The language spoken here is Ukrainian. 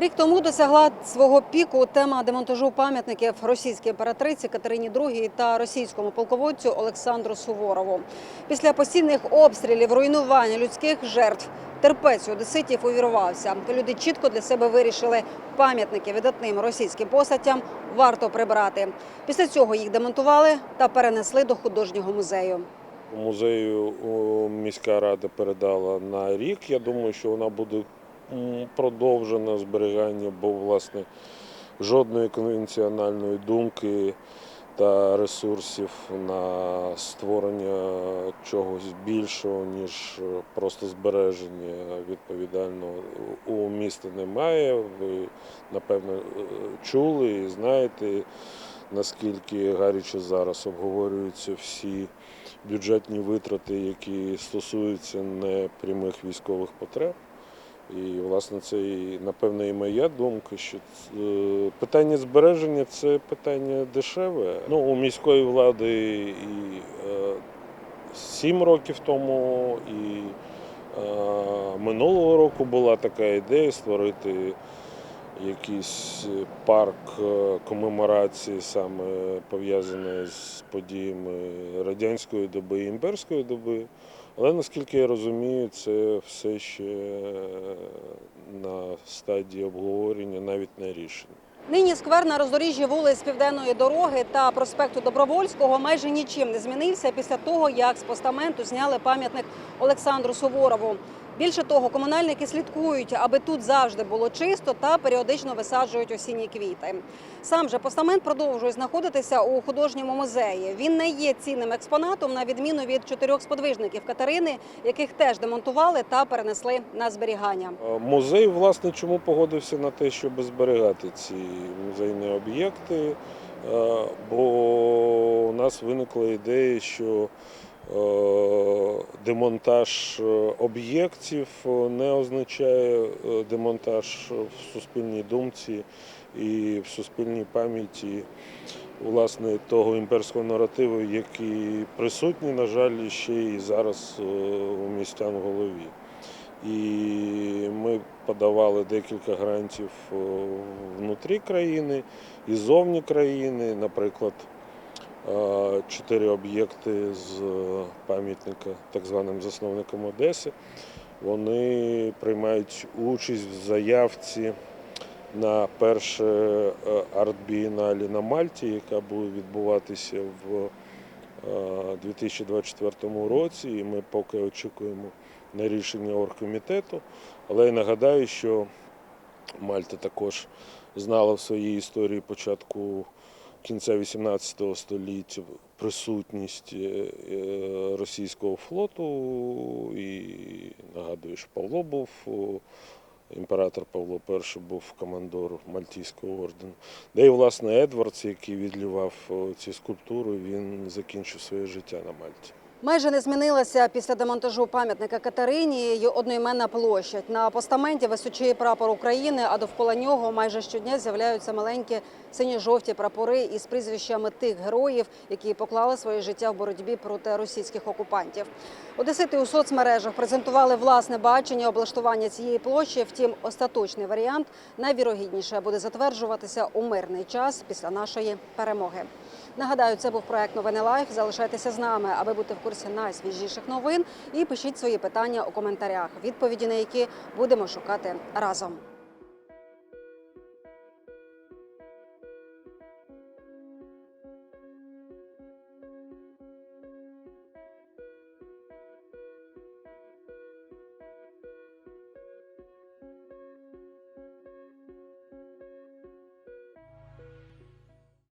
Рік тому досягла свого піку тема демонтажу пам'ятників російській імператриці Катерині II та російському полководцю Олександру Суворову. Після постійних обстрілів, руйнування людських жертв. Терпець одеситів увірвався. Люди чітко для себе вирішили пам'ятники видатним російським постатям варто прибрати. Після цього їх демонтували та перенесли до художнього музею. Музею міська рада передала на рік. Я думаю, що вона буде м, продовжена зберігання, бо власне жодної конвенціональної думки та ресурсів на створення чогось більшого, ніж просто збереження відповідального у міста немає. Ви напевно е, чули і знаєте, наскільки гаряче зараз обговорюються всі бюджетні витрати, які стосуються непрямих військових потреб. І, власне, це і, напевно, і моя думка, що е, питання збереження це питання дешеве. Ну, у міської влади і е, сім років тому, і е, минулого року була така ідея створити якийсь парк е, комеморації, саме пов'язаний з подіями радянської доби і імперської доби. Але наскільки я розумію, це все ще на стадії обговорення, навіть не рішення. Нині сквер на роздоріжжі вулиць Південної дороги та проспекту Добровольського майже нічим не змінився після того, як з постаменту зняли пам'ятник Олександру Суворову. Більше того, комунальники слідкують, аби тут завжди було чисто та періодично висаджують осінні квіти. Сам же постамент продовжує знаходитися у художньому музеї. Він не є цінним експонатом, на відміну від чотирьох сподвижників Катерини, яких теж демонтували та перенесли на зберігання. Е, Музей, власне, чому погодився на те, щоб зберігати ці музейні об'єкти? Е, Бо у нас виникла ідея, що демонтаж е, об'єктів е, не означає е, демонтаж в суспільній думці і в суспільній пам'яті власне того імперського наративу, який присутній, на жаль, ще і зараз е, у містян в голові. І ми подавали декілька грантів е, внутрі країни і зовні країни. Наприклад, е, чотири об'єкти з е, пам'ятника так званим засновником Одеси. Вони приймають участь в заявці на перше е, арт-бієналі на Мальті, яка буде відбуватися в е, 2024 році. І ми поки очікуємо на рішення оргкомітету. Але я нагадаю, що Мальта також знала в своїй історії початку кінця 18 століття присутність е, е, російського флоту. І нагадую, що Павло був. Імператор Павло І був командор Мальтійського ордену. Де і, власне, Едвардс, який відлював о, ці скульптури, він закінчив своє життя на Мальті. Майже не змінилася після демонтажу пам'ятника Катерині й одноіменна площадь. На постаменті височіє прапор України, а довкола нього майже щодня з'являються маленькі синьо-жовті прапори із прізвищами тих героїв, які поклали своє життя в боротьбі проти російських окупантів. Одесити у соцмережах презентували власне бачення облаштування цієї площі. Втім, остаточний варіант найвірогідніше буде затверджуватися у мирний час після нашої перемоги. Нагадаю, це був проект Новини Лайф. Залишайтеся з нами, аби бути в курсі найсвіжіших новин. І пишіть свої питання у коментарях, відповіді на які будемо шукати разом.